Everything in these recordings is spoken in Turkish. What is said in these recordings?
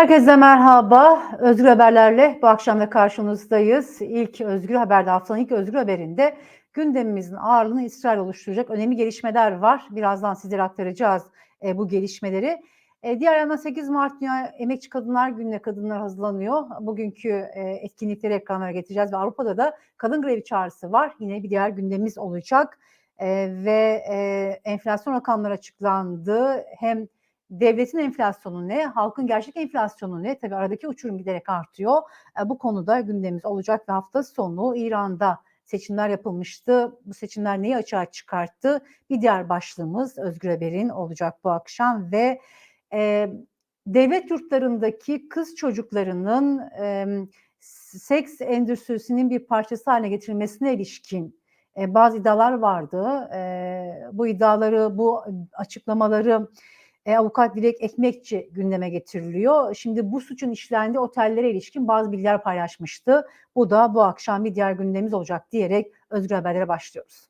Herkese merhaba. Özgür Haberlerle bu akşam da karşınızdayız. İlk Özgür Haber'de haftanın ilk Özgür Haber'inde gündemimizin ağırlığını İsrail oluşturacak önemli gelişmeler var. Birazdan sizlere aktaracağız e, bu gelişmeleri. E, diğer yandan 8 Mart Dünya Emekçi Kadınlar Günü'ne kadınlar hazırlanıyor. Bugünkü e, etkinlikleri ekranlara getireceğiz ve Avrupa'da da kadın grevi çağrısı var. Yine bir diğer gündemimiz olacak. E, ve e, enflasyon rakamları açıklandı. Hem devletin enflasyonu ne, halkın gerçek enflasyonu ne? Tabii aradaki uçurum giderek artıyor. E, bu konuda gündemimiz olacak ve hafta sonu İran'da seçimler yapılmıştı. Bu seçimler neyi açığa çıkarttı? Bir diğer başlığımız Özgür Haber'in olacak bu akşam ve e, devlet yurtlarındaki kız çocuklarının e, seks endüstrisinin bir parçası haline getirilmesine ilişkin e, bazı iddialar vardı. E, bu iddiaları, bu açıklamaları e, avukat Dilek Ekmekçi gündeme getiriliyor. Şimdi bu suçun işlendiği otellere ilişkin bazı bilgiler paylaşmıştı. Bu da bu akşam bir diğer gündemimiz olacak diyerek Özgür Haberlere başlıyoruz.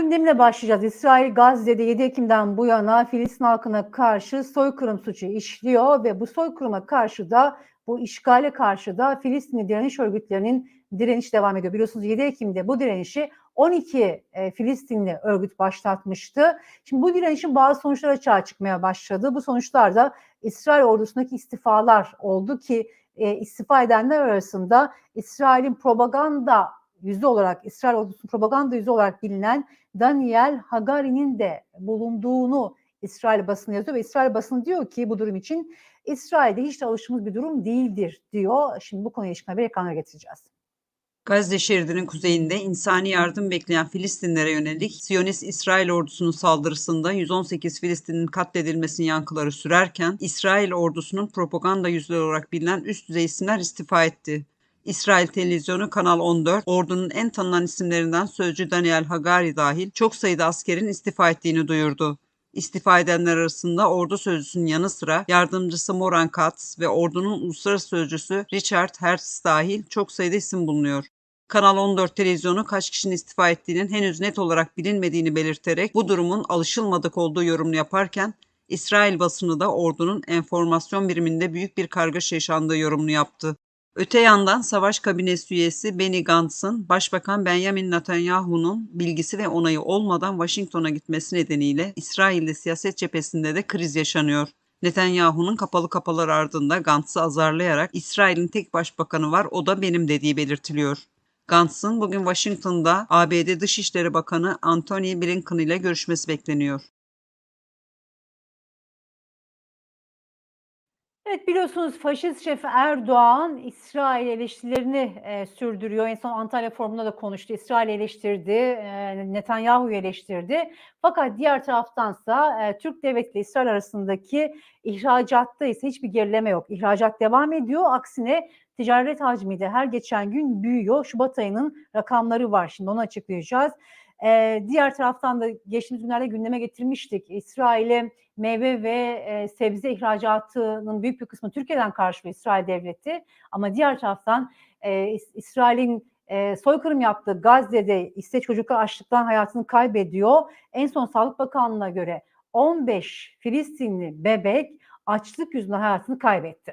Gündemine başlayacağız. İsrail Gazze'de 7 Ekim'den bu yana Filistin halkına karşı soykırım suçu işliyor ve bu soykırıma karşı da bu işgale karşı da Filistinli direniş örgütlerinin direniş devam ediyor. Biliyorsunuz 7 Ekim'de bu direnişi 12 e, Filistinli örgüt başlatmıştı. Şimdi bu direnişin bazı sonuçları açığa çıkmaya başladı. Bu sonuçlar da İsrail ordusundaki istifalar oldu ki e, istifa edenler arasında İsrail'in propaganda yüzü olarak İsrail ordusunun propaganda yüzü olarak bilinen Daniel Hagari'nin de bulunduğunu İsrail basını yazıyor ve İsrail basını diyor ki bu durum için İsrail'de hiç de alıştığımız bir durum değildir diyor. Şimdi bu konuya ilişkin haberi ekranlara getireceğiz. Gazze şeridinin kuzeyinde insani yardım bekleyen Filistinlere yönelik Siyonist İsrail ordusunun saldırısında 118 Filistin'in katledilmesinin yankıları sürerken İsrail ordusunun propaganda yüzleri olarak bilinen üst düzey isimler istifa etti. İsrail televizyonu Kanal 14, ordunun en tanınan isimlerinden sözcü Daniel Hagari dahil çok sayıda askerin istifa ettiğini duyurdu. İstifa edenler arasında ordu sözcüsünün yanı sıra yardımcısı Moran Katz ve ordunun uluslararası sözcüsü Richard Hertz dahil çok sayıda isim bulunuyor. Kanal 14 televizyonu kaç kişinin istifa ettiğinin henüz net olarak bilinmediğini belirterek bu durumun alışılmadık olduğu yorumunu yaparken İsrail basını da ordunun enformasyon biriminde büyük bir kargaşa yaşandığı yorumunu yaptı. Öte yandan savaş kabinesi üyesi Benny Gantz'ın Başbakan Benjamin Netanyahu'nun bilgisi ve onayı olmadan Washington'a gitmesi nedeniyle İsrail'de siyaset cephesinde de kriz yaşanıyor. Netanyahu'nun kapalı kapılar ardında Gantz'ı azarlayarak İsrail'in tek başbakanı var o da benim dediği belirtiliyor. Gantz'ın bugün Washington'da ABD Dışişleri Bakanı Antony Blinken ile görüşmesi bekleniyor. Evet biliyorsunuz faşist şef Erdoğan İsrail eleştirilerini e, sürdürüyor. En son Antalya Forumu'nda da konuştu. İsrail eleştirdi, e, Netanyahu'yu eleştirdi. Fakat diğer taraftansa e, Türk devleti ile İsrail arasındaki ihracatta ise hiçbir gerileme yok. İhracat devam ediyor. Aksine ticaret hacmi de her geçen gün büyüyor. Şubat ayının rakamları var. Şimdi onu açıklayacağız. Ee, diğer taraftan da geçtiğimiz günlerde gündeme getirmiştik. İsrail'e meyve ve e, sebze ihracatının büyük bir kısmı Türkiye'den karşılıyor İsrail devleti. Ama diğer taraftan e, İsrail'in e, soykırım yaptığı Gazze'de iste çocuklar açlıktan hayatını kaybediyor. En son Sağlık Bakanlığı'na göre 15 Filistinli bebek açlık yüzünden hayatını kaybetti.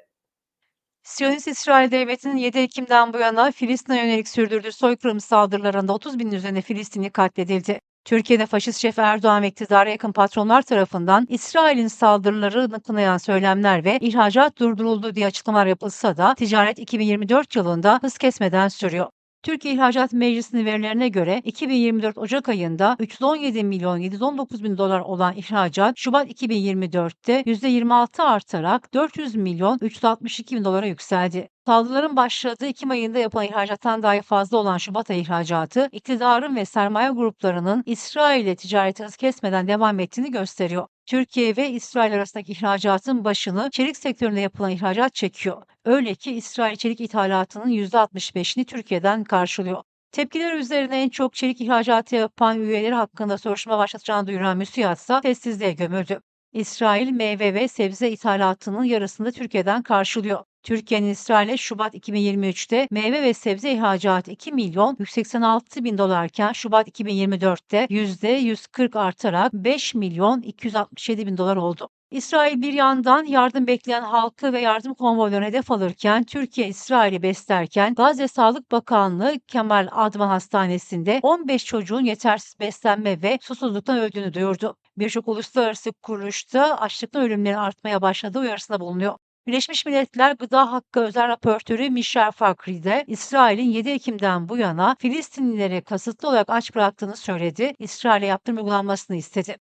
Siyonist İsrail Devleti'nin 7 Ekim'den bu yana Filistin'e yönelik sürdürdüğü soykırım saldırılarında 30 bin üzerinde Filistinli katledildi. Türkiye'de faşist şef Erdoğan ve iktidara yakın patronlar tarafından İsrail'in saldırılarını kınayan söylemler ve ihracat durduruldu diye açıklamalar yapılsa da ticaret 2024 yılında hız kesmeden sürüyor. Türkiye İhracat Meclisi'nin verilerine göre 2024 Ocak ayında 317 milyon 719 bin dolar olan ihracat Şubat 2024'te %26 artarak 400 milyon 362 bin dolara yükseldi. Saldırıların başladığı Ekim ayında yapılan ihracattan dahi fazla olan Şubat ayı ihracatı, iktidarın ve sermaye gruplarının İsrail ile ticareti hız kesmeden devam ettiğini gösteriyor. Türkiye ve İsrail arasındaki ihracatın başını çelik sektöründe yapılan ihracat çekiyor. Öyle ki İsrail çelik ithalatının %65'ini Türkiye'den karşılıyor. Tepkiler üzerine en çok çelik ihracatı yapan üyeleri hakkında soruşturma başlatacağını duyuran MÜSİAD ise sessizliğe gömüldü. İsrail meyve ve sebze ithalatının yarısını Türkiye'den karşılıyor. Türkiye'nin İsrail'e Şubat 2023'te meyve ve sebze ihracatı 2 milyon 186 bin dolarken Şubat 2024'te %140 artarak 5 milyon 267 bin dolar oldu. İsrail bir yandan yardım bekleyen halkı ve yardım konvoylarına hedef alırken Türkiye İsrail'i beslerken Gazze Sağlık Bakanlığı Kemal Advan Hastanesi'nde 15 çocuğun yetersiz beslenme ve susuzluktan öldüğünü duyurdu. Birçok uluslararası kuruluşta açlıktan ölümlerin artmaya başladığı uyarısında bulunuyor. Birleşmiş Milletler Gıda Hakkı Özel Raportörü Michel Fakri de İsrail'in 7 Ekim'den bu yana Filistinlileri kasıtlı olarak aç bıraktığını söyledi. İsrail'e yaptırım uygulanmasını istedi.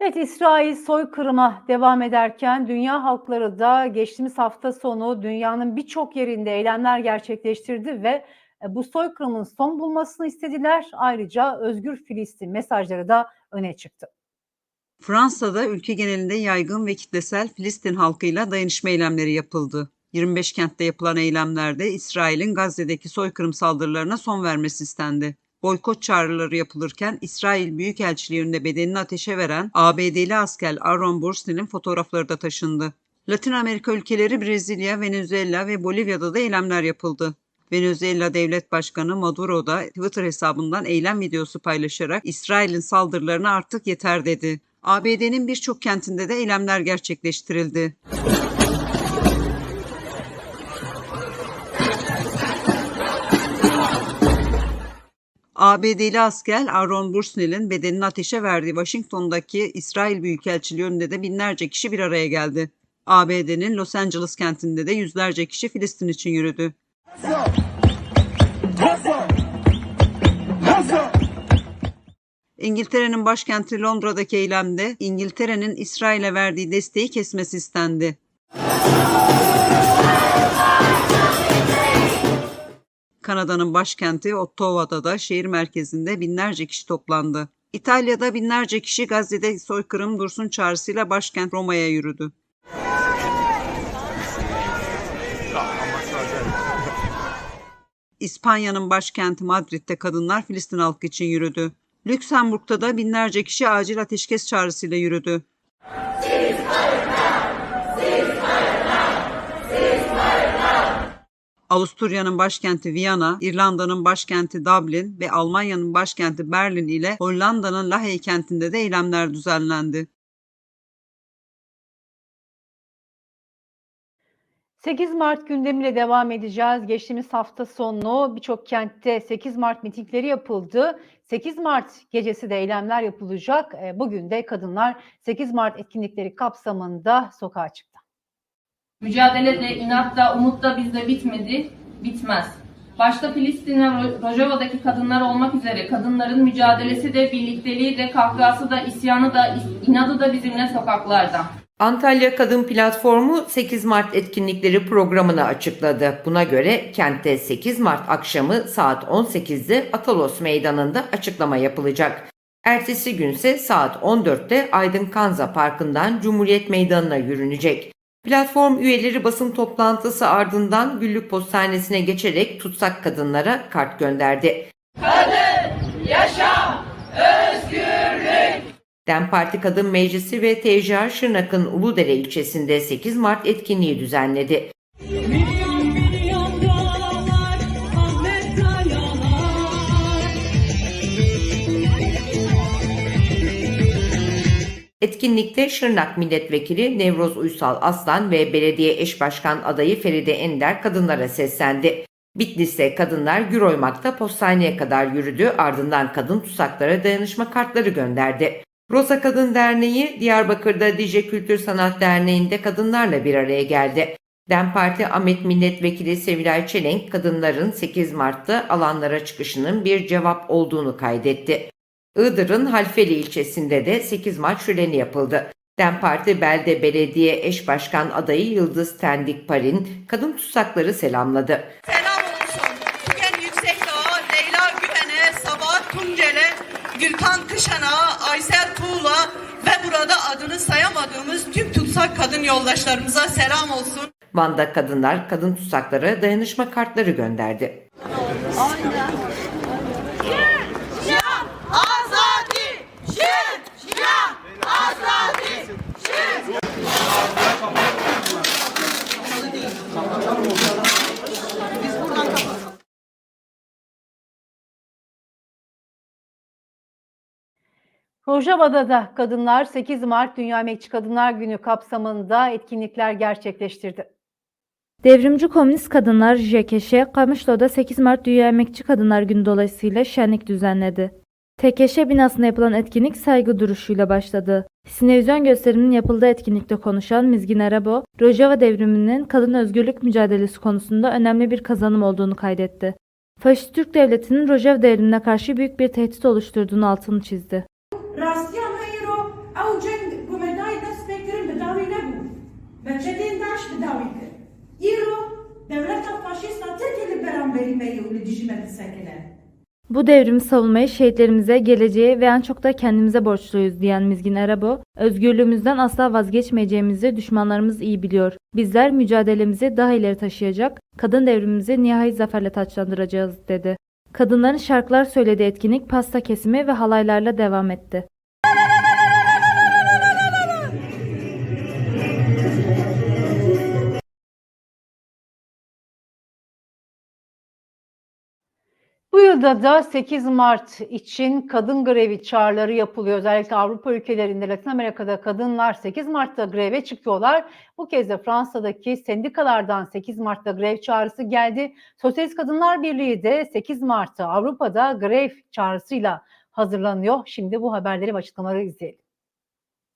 Evet İsrail soykırıma devam ederken dünya halkları da geçtiğimiz hafta sonu dünyanın birçok yerinde eylemler gerçekleştirdi ve e, bu soykırımın son bulmasını istediler. Ayrıca Özgür Filistin mesajları da öne çıktı. Fransa'da ülke genelinde yaygın ve kitlesel Filistin halkıyla dayanışma eylemleri yapıldı. 25 kentte yapılan eylemlerde İsrail'in Gazze'deki soykırım saldırılarına son vermesi istendi. Boykot çağrıları yapılırken İsrail Büyükelçiliği önünde bedenini ateşe veren ABD'li asker Aaron Burstyn'in fotoğrafları da taşındı. Latin Amerika ülkeleri Brezilya, Venezuela ve Bolivya'da da eylemler yapıldı. Venezuela Devlet Başkanı Maduro da Twitter hesabından eylem videosu paylaşarak İsrail'in saldırılarına artık yeter dedi. ABD'nin birçok kentinde de eylemler gerçekleştirildi. ABD'li asker Aaron Bushnell'in bedenini ateşe verdiği Washington'daki İsrail Büyükelçiliği önünde de binlerce kişi bir araya geldi. ABD'nin Los Angeles kentinde de yüzlerce kişi Filistin için yürüdü. İngiltere'nin başkenti Londra'daki eylemde İngiltere'nin İsrail'e verdiği desteği kesmesi istendi. Kanada'nın başkenti Ottawa'da da şehir merkezinde binlerce kişi toplandı. İtalya'da binlerce kişi Gazze'de soykırım dursun çağrısıyla başkent Roma'ya yürüdü. İspanya'nın başkenti Madrid'de kadınlar Filistin halkı için yürüdü. Lüksemburg'da da binlerce kişi acil ateşkes çağrısıyla yürüdü. Avusturya'nın başkenti Viyana, İrlanda'nın başkenti Dublin ve Almanya'nın başkenti Berlin ile Hollanda'nın Lahey kentinde de eylemler düzenlendi. 8 Mart gündemiyle devam edeceğiz. Geçtiğimiz hafta sonu birçok kentte 8 Mart mitingleri yapıldı. 8 Mart gecesi de eylemler yapılacak. E, Bugün de kadınlar 8 Mart etkinlikleri kapsamında sokağa çıktı. Mücadele de, inat da, umut da bizde bitmedi, bitmez. Başta Filistin ve Ro- Rojava'daki kadınlar olmak üzere kadınların mücadelesi de, birlikteliği de, kahkahası da, isyanı da, inadı da bizimle sokaklarda. Antalya Kadın Platformu 8 Mart etkinlikleri programını açıkladı. Buna göre kentte 8 Mart akşamı saat 18'de Atalos Meydanı'nda açıklama yapılacak. Ertesi günse saat 14'te Aydın Kanza Parkı'ndan Cumhuriyet Meydanı'na yürünecek. Platform üyeleri basın toplantısı ardından Güllük Postanesi'ne geçerek tutsak kadınlara kart gönderdi. DEM Parti Kadın Meclisi ve TCR Şırnak'ın Uludere ilçesinde 8 Mart etkinliği düzenledi. Etkinlikte Şırnak Milletvekili Nevroz Uysal Aslan ve belediye eş başkan adayı Feride Ender kadınlara seslendi. Bitlis'te kadınlar gür oymakta postaneye kadar yürüdü ardından kadın tutsaklara dayanışma kartları gönderdi. Rosa Kadın Derneği Diyarbakır'da Dicle Kültür Sanat Derneği'nde kadınlarla bir araya geldi. DEM Parti Ahmet Milletvekili Sevilay Çelenk kadınların 8 Mart'ta alanlara çıkışının bir cevap olduğunu kaydetti. Iğdır'ın Halfeli ilçesinde de 8 Mart şöleni yapıldı. DEM Parti Belde Belediye Eş Başkan adayı Yıldız Tendik Parin kadın tutsakları selamladı. Selam olsun. Tügen Yüksekdağ, Leyla Güven'e, Sabahat Tuncel'e, Gülkan Kışan'a, Aysel Tuğla ve burada adını sayamadığımız tüm tutsak kadın yoldaşlarımıza selam olsun. Van'da kadınlar kadın tutsaklara dayanışma kartları gönderdi. Rojava'da da kadınlar 8 Mart Dünya Emekçi Kadınlar Günü kapsamında etkinlikler gerçekleştirdi. Devrimci Komünist Kadınlar JKŞ, Kamışlı'da 8 Mart Dünya Emekçi Kadınlar Günü dolayısıyla şenlik düzenledi. TKŞ binasında yapılan etkinlik saygı duruşuyla başladı. Sinevizyon gösteriminin yapıldığı etkinlikte konuşan Mizgin Arabo, Rojava devriminin kadın özgürlük mücadelesi konusunda önemli bir kazanım olduğunu kaydetti. Faşist Türk Devleti'nin Rojava devrimine karşı büyük bir tehdit oluşturduğunu altını çizdi. ڕاستیان هەیەڕۆ ئەو جەنگ گومەدای دەست پێکردن بەداوی نەبوو بە چەدێن داش بداوی کرد ئیرۆ دەولەتە فاشیستا تێکێ لە بەرامبەری مەیە و لە دیژمە دەسەکنە Bu devrimi savunmayı şehitlerimize, geleceğe ve en çok da kendimize borçluyuz diyen Mizgin Arabo, özgürlüğümüzden asla vazgeçmeyeceğimizi düşmanlarımız iyi biliyor. Bizler mücadelemizi daha ileri taşıyacak, kadın devrimimizi nihai zaferle taçlandıracağız dedi. Kadınların şarkılar söylediği etkinlik pasta kesimi ve halaylarla devam etti. Bu yılda da 8 Mart için kadın grevi çağrıları yapılıyor. Özellikle Avrupa ülkelerinde, Latin Amerika'da kadınlar 8 Mart'ta greve çıkıyorlar. Bu kez de Fransa'daki sendikalardan 8 Mart'ta grev çağrısı geldi. Sosyalist Kadınlar Birliği de 8 Mart'ta Avrupa'da grev çağrısıyla hazırlanıyor. Şimdi bu haberleri ve açıklamaları izleyelim.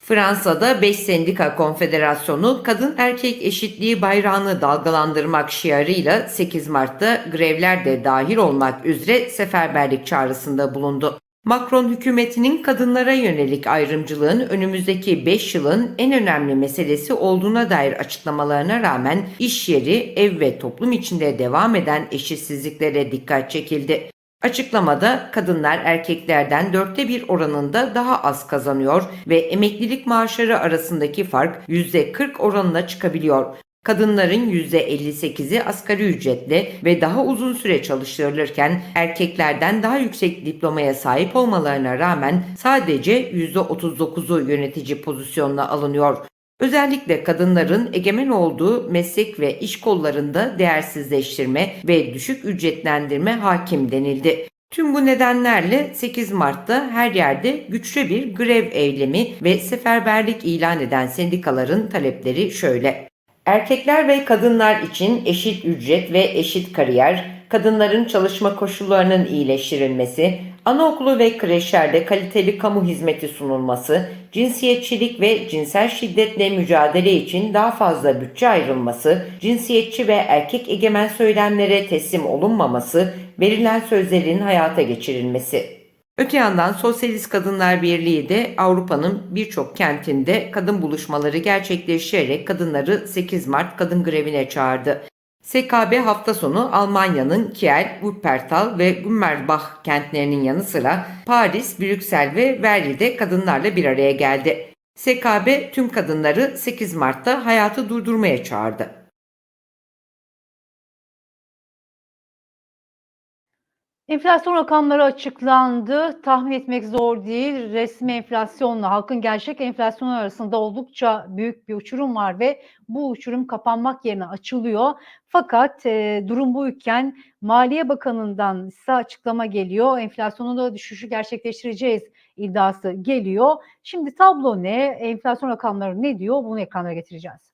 Fransa'da 5 Sendika Konfederasyonu kadın erkek eşitliği bayrağını dalgalandırmak şiarıyla 8 Mart'ta grevler de dahil olmak üzere seferberlik çağrısında bulundu. Macron hükümetinin kadınlara yönelik ayrımcılığın önümüzdeki 5 yılın en önemli meselesi olduğuna dair açıklamalarına rağmen iş yeri, ev ve toplum içinde devam eden eşitsizliklere dikkat çekildi. Açıklamada kadınlar erkeklerden dörtte bir oranında daha az kazanıyor ve emeklilik maaşları arasındaki fark %40 oranına çıkabiliyor. Kadınların %58'i asgari ücretle ve daha uzun süre çalıştırılırken erkeklerden daha yüksek diplomaya sahip olmalarına rağmen sadece %39'u yönetici pozisyonuna alınıyor. Özellikle kadınların egemen olduğu meslek ve iş kollarında değersizleştirme ve düşük ücretlendirme hakim denildi. Tüm bu nedenlerle 8 Mart'ta her yerde güçlü bir grev eylemi ve seferberlik ilan eden sendikaların talepleri şöyle. Erkekler ve kadınlar için eşit ücret ve eşit kariyer, kadınların çalışma koşullarının iyileştirilmesi, anaokulu ve kreşlerde kaliteli kamu hizmeti sunulması, cinsiyetçilik ve cinsel şiddetle mücadele için daha fazla bütçe ayrılması, cinsiyetçi ve erkek egemen söylemlere teslim olunmaması, verilen sözlerin hayata geçirilmesi. Öte yandan Sosyalist Kadınlar Birliği de Avrupa'nın birçok kentinde kadın buluşmaları gerçekleştirerek kadınları 8 Mart kadın grevine çağırdı. SKB hafta sonu Almanya'nın Kiel, Wuppertal ve Gummersbach kentlerinin yanı sıra Paris, Brüksel ve Verlie'de kadınlarla bir araya geldi. SKB tüm kadınları 8 Mart'ta hayatı durdurmaya çağırdı. Enflasyon rakamları açıklandı. Tahmin etmek zor değil. Resmi enflasyonla halkın gerçek enflasyon arasında oldukça büyük bir uçurum var ve bu uçurum kapanmak yerine açılıyor. Fakat e, durum buyken Maliye Bakanı'ndan ise açıklama geliyor. Enflasyonun da düşüşü gerçekleştireceğiz iddiası geliyor. Şimdi tablo ne? Enflasyon rakamları ne diyor? Bunu ekranlara getireceğiz.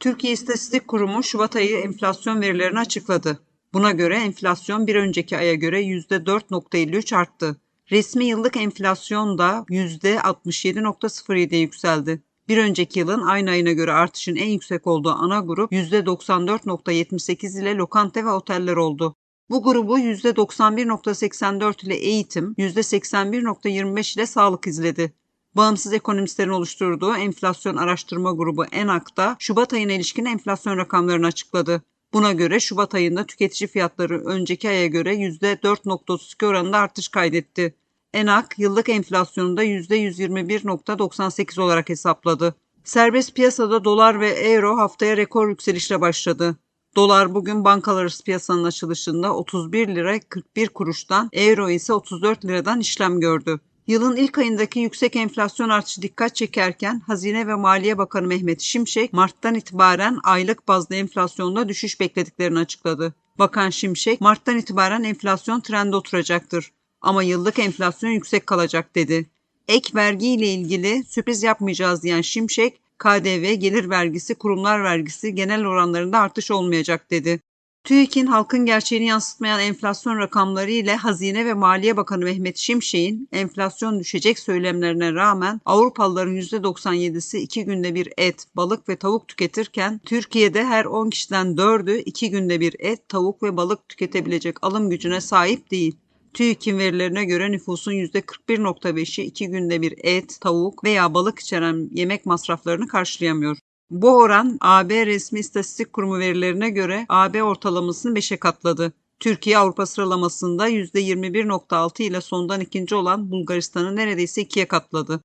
Türkiye İstatistik Kurumu Şubat ayı enflasyon verilerini açıkladı. Buna göre enflasyon bir önceki aya göre %4.53 arttı. Resmi yıllık enflasyon da %67.07'ye yükseldi. Bir önceki yılın aynı ayına göre artışın en yüksek olduğu ana grup %94.78 ile lokanta ve oteller oldu. Bu grubu %91.84 ile eğitim, %81.25 ile sağlık izledi. Bağımsız ekonomistlerin oluşturduğu enflasyon araştırma grubu ENAK da Şubat ayına ilişkin enflasyon rakamlarını açıkladı. Buna göre Şubat ayında tüketici fiyatları önceki aya göre %4.32 oranında artış kaydetti. ENAK yıllık enflasyonu da %121.98 olarak hesapladı. Serbest piyasada dolar ve euro haftaya rekor yükselişle başladı. Dolar bugün bankalar arası piyasanın açılışında 31 lira 41 kuruştan, euro ise 34 liradan işlem gördü. Yılın ilk ayındaki yüksek enflasyon artışı dikkat çekerken Hazine ve Maliye Bakanı Mehmet Şimşek Mart'tan itibaren aylık bazda enflasyonda düşüş beklediklerini açıkladı. Bakan Şimşek, Mart'tan itibaren enflasyon trende oturacaktır ama yıllık enflasyon yüksek kalacak dedi. Ek vergi ile ilgili sürpriz yapmayacağız diyen Şimşek, KDV, gelir vergisi, kurumlar vergisi genel oranlarında artış olmayacak dedi. TÜİK'in halkın gerçeğini yansıtmayan enflasyon rakamları ile Hazine ve Maliye Bakanı Mehmet Şimşek'in enflasyon düşecek söylemlerine rağmen Avrupalıların %97'si 2 günde bir et, balık ve tavuk tüketirken Türkiye'de her 10 kişiden 4'ü 2 günde bir et, tavuk ve balık tüketebilecek alım gücüne sahip değil. TÜİK'in verilerine göre nüfusun %41.5'i 2 günde bir et, tavuk veya balık içeren yemek masraflarını karşılayamıyor. Bu oran AB Resmi İstatistik Kurumu verilerine göre AB ortalamasını 5'e katladı. Türkiye Avrupa sıralamasında %21.6 ile sondan ikinci olan Bulgaristan'ı neredeyse ikiye katladı.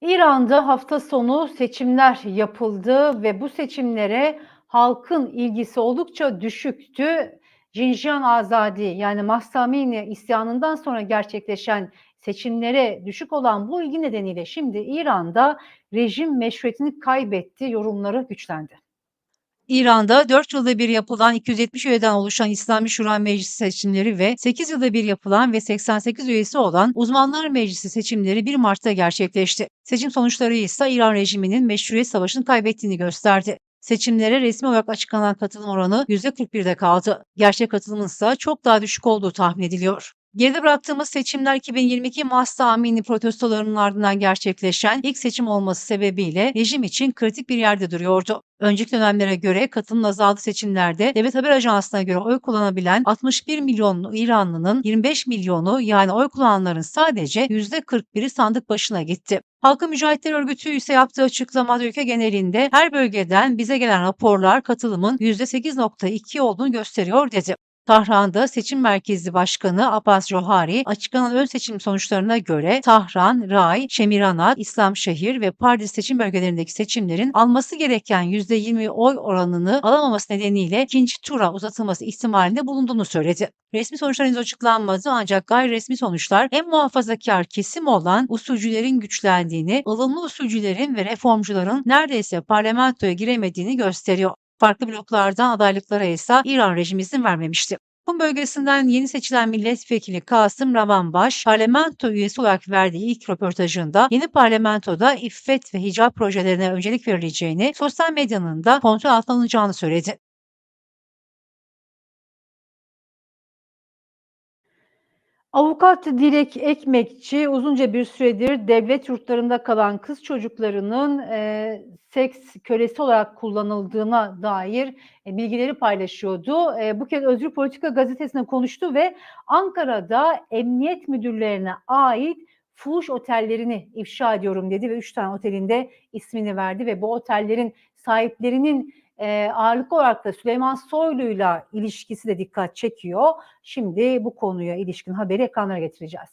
İran'da hafta sonu seçimler yapıldı ve bu seçimlere halkın ilgisi oldukça düşüktü. Jinjiyan Azadi yani Mahsamini isyanından sonra gerçekleşen seçimlere düşük olan bu ilgi nedeniyle şimdi İran'da rejim meşruiyetini kaybetti, yorumları güçlendi. İran'da 4 yılda bir yapılan 270 üyeden oluşan İslami Şura Meclisi seçimleri ve 8 yılda bir yapılan ve 88 üyesi olan Uzmanlar Meclisi seçimleri 1 Mart'ta gerçekleşti. Seçim sonuçları ise İran rejiminin meşruiyet savaşını kaybettiğini gösterdi. Seçimlere resmi olarak açıklanan katılım oranı %41'de kaldı. Gerçek katılımın ise çok daha düşük olduğu tahmin ediliyor. Geride bıraktığımız seçimler 2022 Mahsa Amini protestolarının ardından gerçekleşen ilk seçim olması sebebiyle rejim için kritik bir yerde duruyordu. Önceki dönemlere göre katılım azaldı seçimlerde devlet haber ajansına göre oy kullanabilen 61 milyon İranlının 25 milyonu yani oy kullananların sadece %41'i sandık başına gitti. Halkın Mücahitler Örgütü ise yaptığı açıklamada ülke genelinde her bölgeden bize gelen raporlar katılımın %8.2 olduğunu gösteriyor dedi. Tahran'da seçim merkezi başkanı Abbas Johari açıklanan ön seçim sonuçlarına göre Tahran, Ray, Şemiranat, İslamşehir ve Pardis seçim bölgelerindeki seçimlerin alması gereken %20 oy oranını alamaması nedeniyle ikinci tura uzatılması ihtimalinde bulunduğunu söyledi. Resmi sonuçlar henüz açıklanmadı ancak gayri resmi sonuçlar en muhafazakar kesim olan usulcülerin güçlendiğini, ılımlı usulcülerin ve reformcuların neredeyse parlamentoya giremediğini gösteriyor. Farklı bloklardan adaylıklara ise İran rejimi izin vermemişti. Kum bölgesinden yeni seçilen milletvekili Kasım Ravanbaş, parlamento üyesi olarak verdiği ilk röportajında yeni parlamentoda iffet ve hicap projelerine öncelik verileceğini, sosyal medyanın da kontrol altına alınacağını söyledi. Avukat Dilek Ekmekçi uzunca bir süredir devlet yurtlarında kalan kız çocuklarının e, seks kölesi olarak kullanıldığına dair e, bilgileri paylaşıyordu. E, bu kez Özgür Politika gazetesine konuştu ve Ankara'da emniyet müdürlerine ait fuhuş otellerini ifşa ediyorum dedi ve üç tane otelinde ismini verdi ve bu otellerin sahiplerinin e, ağırlıklı olarak da Süleyman Soylu'yla ilişkisi de dikkat çekiyor. Şimdi bu konuya ilişkin haberi ekranlara getireceğiz.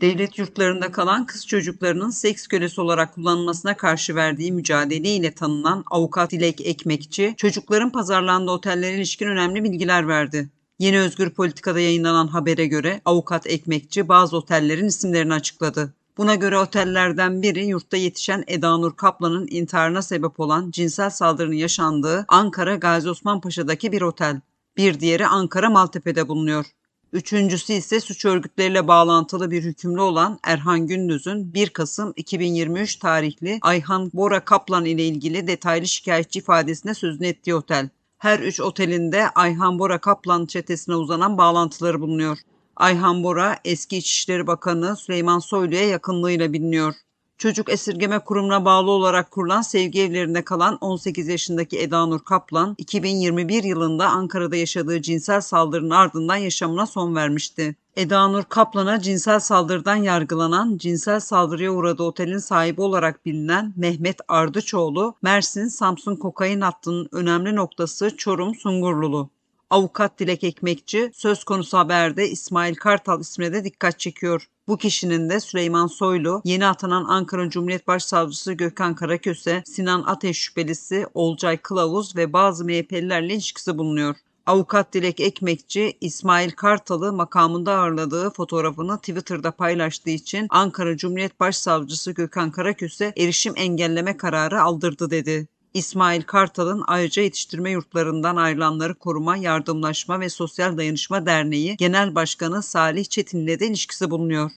Devlet yurtlarında kalan kız çocuklarının seks kölesi olarak kullanılmasına karşı verdiği mücadeleyle tanınan avukat Dilek Ekmekçi, çocukların pazarlandığı otellere ilişkin önemli bilgiler verdi. Yeni Özgür Politika'da yayınlanan habere göre avukat Ekmekçi bazı otellerin isimlerini açıkladı. Buna göre otellerden biri yurtta yetişen Eda Nur Kaplan'ın intiharına sebep olan cinsel saldırının yaşandığı Ankara Gazi Osman Paşa'daki bir otel. Bir diğeri Ankara Maltepe'de bulunuyor. Üçüncüsü ise suç örgütleriyle bağlantılı bir hükümlü olan Erhan Gündüz'ün 1 Kasım 2023 tarihli Ayhan Bora Kaplan ile ilgili detaylı şikayetçi ifadesine sözünü ettiği otel. Her üç otelinde Ayhan Bora Kaplan çetesine uzanan bağlantıları bulunuyor. Ayhan Bora eski İçişleri Bakanı Süleyman Soylu'ya yakınlığıyla biliniyor. Çocuk Esirgeme Kurumu'na bağlı olarak kurulan sevgi evlerinde kalan 18 yaşındaki Eda Nur Kaplan, 2021 yılında Ankara'da yaşadığı cinsel saldırının ardından yaşamına son vermişti. Eda Nur Kaplan'a cinsel saldırıdan yargılanan, cinsel saldırıya uğradığı otelin sahibi olarak bilinen Mehmet Ardıçoğlu, Mersin Samsun kokain hattının önemli noktası Çorum Sungurlulu. Avukat Dilek Ekmekçi söz konusu haberde İsmail Kartal ismine de dikkat çekiyor. Bu kişinin de Süleyman Soylu, yeni atanan Ankara Cumhuriyet Başsavcısı Gökhan Karaköse, Sinan Ateş şüphelisi Olcay Kılavuz ve bazı MHP'lilerle ilişkisi bulunuyor. Avukat Dilek Ekmekçi, İsmail Kartal'ı makamında ağırladığı fotoğrafını Twitter'da paylaştığı için Ankara Cumhuriyet Başsavcısı Gökhan Karaköse erişim engelleme kararı aldırdı dedi. İsmail Kartal'ın ayrıca yetiştirme yurtlarından ayrılanları koruma, yardımlaşma ve sosyal dayanışma derneği Genel Başkanı Salih Çetin'le de ilişkisi bulunuyor.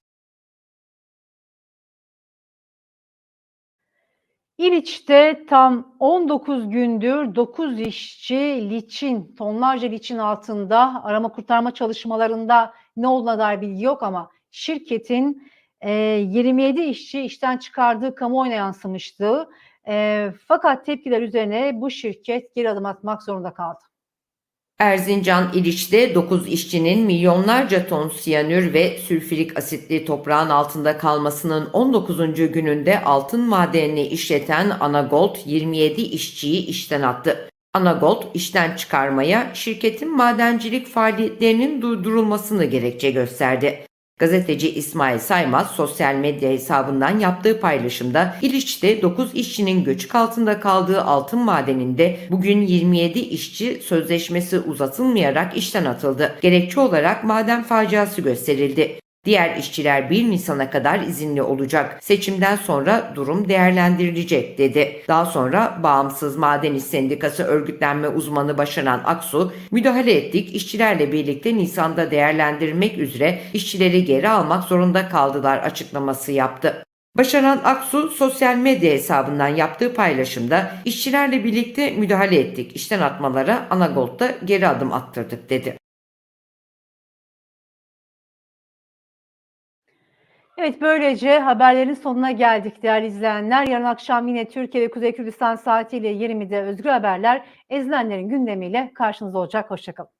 İliç'te tam 19 gündür 9 işçi liçin, tonlarca liçin altında arama kurtarma çalışmalarında ne olduğuna dair bilgi yok ama şirketin e, 27 işçi işten çıkardığı kamuoyuna yansımıştı. E, fakat tepkiler üzerine bu şirket geri adım atmak zorunda kaldı. Erzincan İliç'te 9 işçinin milyonlarca ton siyanür ve sülfürik asitli toprağın altında kalmasının 19. gününde altın madenini işleten Anagold 27 işçiyi işten attı. Anagold işten çıkarmaya şirketin madencilik faaliyetlerinin durdurulmasını gerekçe gösterdi. Gazeteci İsmail Saymaz sosyal medya hesabından yaptığı paylaşımda İliç'te 9 işçinin göçük altında kaldığı altın madeninde bugün 27 işçi sözleşmesi uzatılmayarak işten atıldı. Gerekçe olarak maden faciası gösterildi. Diğer işçiler 1 Nisan'a kadar izinli olacak. Seçimden sonra durum değerlendirilecek dedi. Daha sonra Bağımsız Maden İş Sendikası örgütlenme uzmanı Başaran Aksu, müdahale ettik işçilerle birlikte Nisan'da değerlendirmek üzere işçileri geri almak zorunda kaldılar açıklaması yaptı. Başaran Aksu sosyal medya hesabından yaptığı paylaşımda işçilerle birlikte müdahale ettik. İşten atmalara Anagold'da geri adım attırdık dedi. Evet böylece haberlerin sonuna geldik değerli izleyenler. Yarın akşam yine Türkiye ve Kuzey Kürdistan saatiyle 20'de Özgür Haberler ezilenlerin gündemiyle karşınızda olacak. Hoşçakalın.